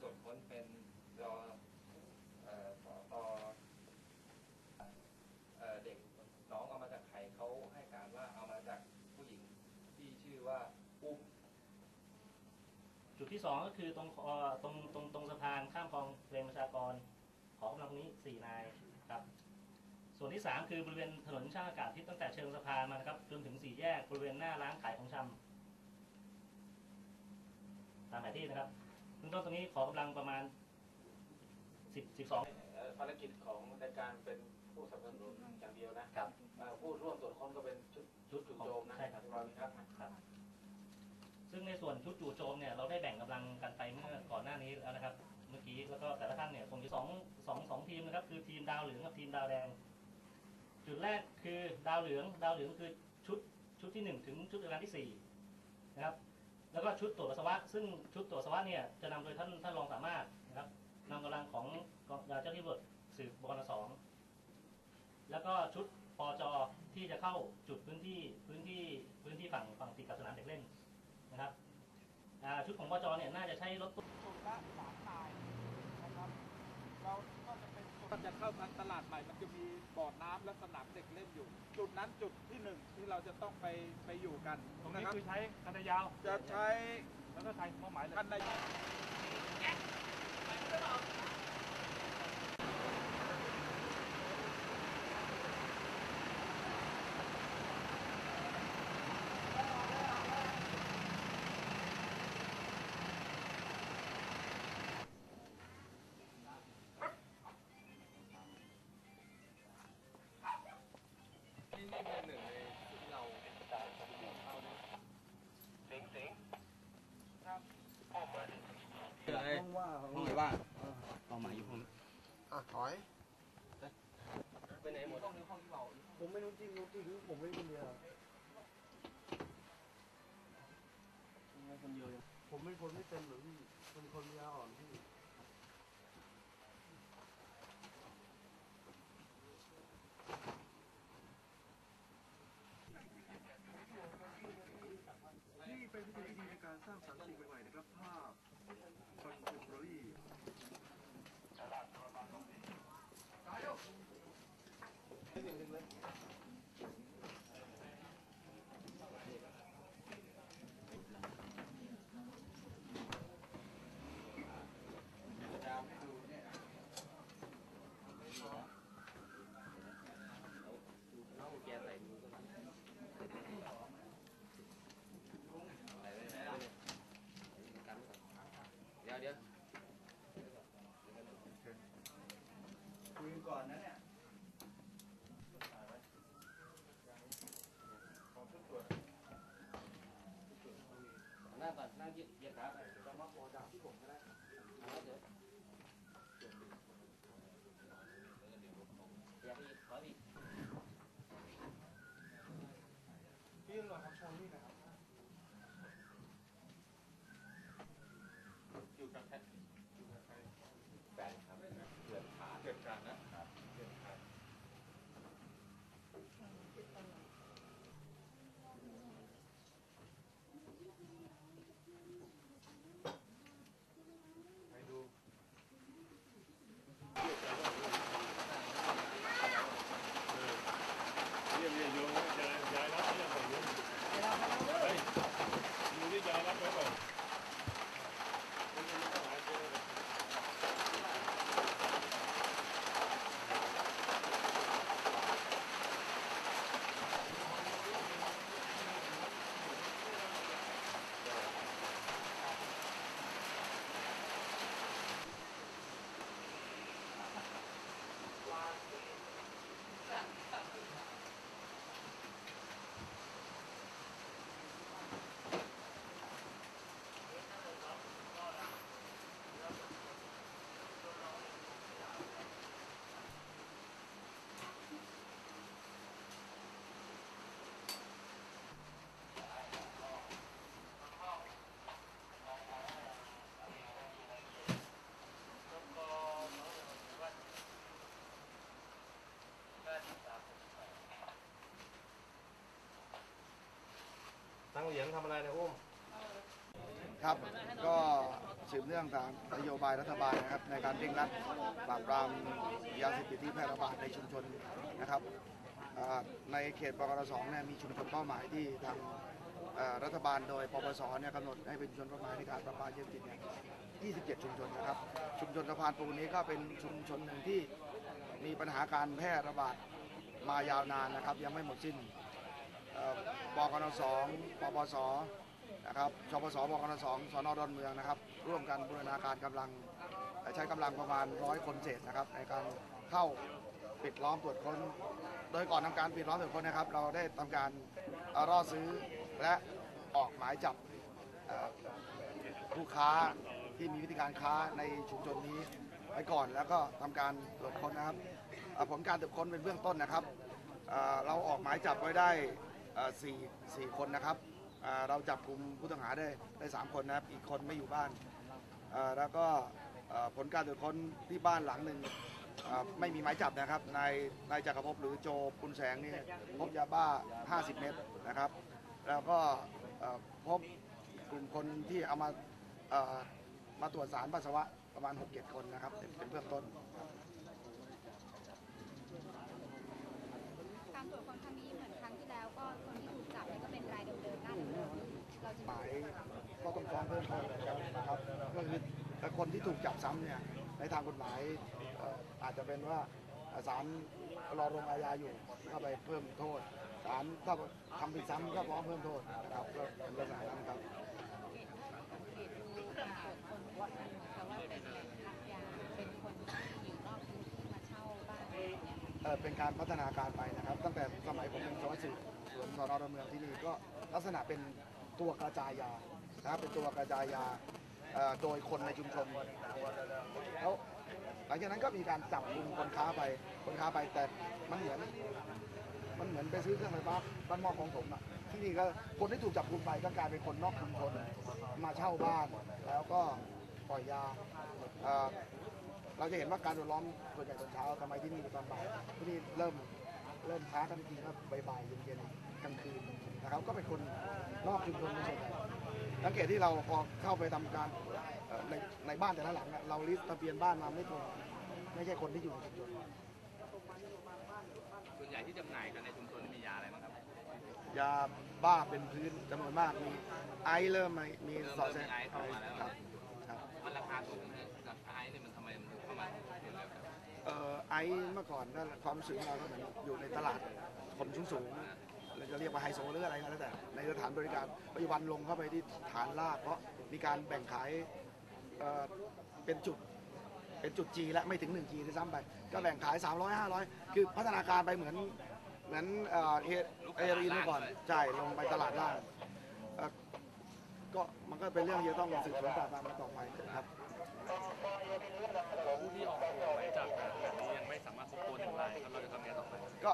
ตรวจค้นเป็นรอเอ่อสอตอเอ่อเด็กน้องเอามาจากใครเขาให้การว่าเอามาจากผู้หญิงที่ชื่อว่าอุ้มจุดที่สองก็คือตรงตรงตรงตรงสะพานข้ามคลองเรียนประชากรของกำลังนี้สี่นายครับ ส่วนที่สามคือบริเวณถนนช่างอากาศที่ตั้งแต่เชิงสะพานมานะครับจนถึงสี่แยกบริเวณหน้าร้านขายของชำตามแผนที่นะครับ เบื้องต้นตรงนี้ขอกำลังประมาณสิบสิบสองเอ่อภารกิจของในการเป็นผู้สนับสนุนอย่างเดียวนะครับเอ่อผู้ร่วมตรวจค้นก็เป็นชุดชุดจู่ของโจมนะใช่ครับรอยครับครับซึ่งในส่วนชุดจู่โจมเนี่ยเราได้แบ่งกำลังกันไปเมื่อก่อนหน้านี้แล้วนะครับ เมื่อกี้แล้วก็แต่ละท่านเนี่ยคงจะสองสองสองทีมนะครับ คือทีมดาวเหลืองกับทีมดาวแดง จุดแรกคือดาวเหลือง ดาวเหลืองคือชุดชุดที่หนึ่งถึงชุดการที่สี่นะครับ แล้วก็ชุดตรวจปัสสาวะ ซึ่งชุดตรวจปัสสาวะเนี่ยจะนำโดยท่านท่านรองสามารถนะครับนำกำลังของกองเจ้าหน้าที่ตำรวจสืบบกนสองแล้วก็ชุดปจที่จะเข้าจุดพื้นที่พื้นที่พื้นที่ฝั่งฝั่งติดกับสนามเด็กเล่นนะครับชุดของปจเนี่ยน่าจะใช้รถตู้จุดละสามนายนะครับเรา ก็จะเป็นก็จะเข้าทางตลาดใหม่ มันจะมีบ่อน้ำและสนามเด็กเล่นอยู่ จุดนั้นจุดที่หนึ่งที่เราจะต้องไปไปอยู่กัน ตรงนะนี้ครับคือใช้คันยาว จะใช้แล้วก็ใช้เป้าหมายเลยคันในนี่ หมายอยู่ห้องอะถอยไปไหนหมดผมไม่รู้จริงรู้จริงผมไม่คนเดียวผมเป็นคนไม่เต็มหรือพี่เป็นคนยาอ่อนพี่ นี่เป็นวิธีในการสร้างสรรค์สิ่งใหม่ๆนะครับ ภาพคอนเทมพอรี่ น้องแกใส่มือก็ใส่ไว้ไหนแล้วเนี่ยกันไว้ก่อนเดี๋ยวเดี๋ยว คุยก่ อนนะเนี่ย หน้าก่อนหน้าเหยียดเหยียดขาไปจะมาพอดาบที่ผมก็ได้เอาเดี๋ยวเดี๋ยวเดี๋ยวอีกขออีก พี่ตำรวจครับชนนี่นะครับ อยู่กับแพทย์ แฟนครับเกือบขา เกิดการนะ เยี่ยมเยี่ยมโยมยายยายรับเยี่ยมไปโยมเฮ้ยดูที่ยายรับไว้ก่อน ตั้งเหรียญทำอะไรนะอุ้ม ครับก็สืบเนื่องตามนโยบายรัฐบาลนะครับในการเร่งรัดปราบปรามยาเสพติดที่แพร่ระบาดในชุมชนนะครับอ่าในเขตปกรสองเนี่ยมีชุมชนเป้าหมายที่ทางเอ่อรัฐบาลโดยปปสเนี่ยกำหนดให้เป็นชุมชนเป้าหมายในการปราบปรามยาเสพติดเนี่ย27 ชุมชนนะครับ ชุมชนสะพานปูนนี้ก็เป็นชุมชนหนึ่งที่มีปัญหาการแพร่ระบาดมายาวนานนะครับ ยังไม่หมดสิ้น เอ่อปกรสองปปสนะครับชปสบกนสองสนดอนเมืองนะครับ ร่วมกันบูรณาการกำลังใช้กำลังประมาณร้อยคนเศษนะครับ ในการเข้าปิดล้อมตรวจค้น โดยก่อนทำการปิดล้อมตรวจค้นนะครับ เราได้ทำการเอ่อซื้อและออกหมายจับผู้ค้าที่มีวิธีการค้าในชุมชนนี้ไว้ก่อนแล้วก็ทำการตรวจค้นนะครับผลการตรวจค้นเป็นเบื้องต้นนะครับเราออกหมายจับไว้ได้ สี่สี่คนนะครับเราจับกลุ่มผู้ต้องหาได้ได้สามคนนะครับ อีกคนไม่อยู่บ้านแล้วก็ผลการตรวจค้นที่บ้านหลังหนึ่งไม่มีหมายจับนะครับนายนายจักรภพหรือโจปุนแสงนี่พบยาบ้า 50 เม็ดนะครับ แล้วก็พบกลุ่มคนที่เอามามาตรวจสารปัสสาวะประมาณ 6-7 คนนะครับเป็นเบื้องต้นการตรวจคนครั้งนี้เหมือน ก็คนที่ถูกจับเนี่ยก็เป็นรายเดิมๆหน้าเดิมๆเราจะหมายก็ต้องฟ้องเพิ่มเติมเหมือนกันนะครับก็คือแต่คนที่ถูกจับซ้ำเนี่ยในทางกฎหมายเอ่ออาจจะเป็นว่าศาลรอลงอาญาอยู่เข้าไปเพิ่มโทษศาลถ้าทำผิดซ้ำก็ฟ้องเพิ่มโทษนะครับก็เป็นลักษณะนั้นครับเหตุดูการตรวจคนแต่ว่าเป็นพักยาเป็นคนที่อยู่นอกพื้นที่มาเช่าบ้านอะไรอย่างเงี้ยค่ะเอ่อเป็นการพัฒนาการไปนะครับ ตั้งแต่สมัยผมเป็นสารวัตรสืบส วนสอนอดอนเมืองที่นี่ก็ลักษณะเป็นตัวกระจายยานะครับเป็นตัวกระจายยาโดยคนในชุมชนแล้วหลังจากนั้นก็มีการจับกลุ่มคนค้าไปคนค้าไปแต่มันเหมือนมันเหมือนไปซื้อเครื่องไฟฟ้าบ้านหม้อของผมอะที่นี่ก็คนที่ถูกจับกลุ่มไปก็กลายเป็นคนนอกชุมชนมาเช่าบ้าน แล้วก็ปล่อยยาเอ่อเราจะเห็นว่าการโดนล้อมส่วนใหญ่ตอนเช้าทำไมที่นี่ตอนบ่ายที่นี่เริ่ม เริ่มช้ากันจริงๆครับบ่ายๆเย็นๆกลางคืนนะครับก็เป็นคนนอกชุมชนเป็นส่วนใหญ่สังเกตที่เราพอเข้าไปทำการเอ่อในในบ้านแต่ละหลังอะเราลิสต์ทะเบียนบ้านมาไม่ตรงไม่ใช่คนที่อยู่ในชุมชนส่วนใหญ่ที่จำหน่ายกันในชุมชนมียาอะไรบ้างครับยาบ้าเป็นพื้นจำนวนมากมีไอซ์เริ่มมีมีเริ่มสอดแทรกมีไอซ์เข้ามาแล้วครับครับมันราคาสูง ออไอซ์เมื่อก่อนก็ความรู้สึกของเราก็เหมือนอยู่ในตลาดคนสูงสูงเราจะเรียกว่าไฮโซหรืออะไรก็แล้วแต่ในสถานบริการปัจจุบันลงเข้าไปที่ฐานลากเพราะมีการแบ่งขายเอ่อเป็นจุดเป็นจุด G และไม่ถึง 1G ด้วยซ้ำไป ก็แบ่งขาย 300 500 คือพัฒนาการไปเหมือนเหมือนเอ่อเอเอรีนเมื่อก่อนใช่ลงไปตลาดล่างก็มันก็เป็นเรื่องที่จะต้องสืบสวนปราบปราต่อไปครับ ผู้ที่ออกหมายจับแบบนี้ยังไม่สามารถพบตัวหนึ่งรายครับเราจะทำยังไงต่อไป ก็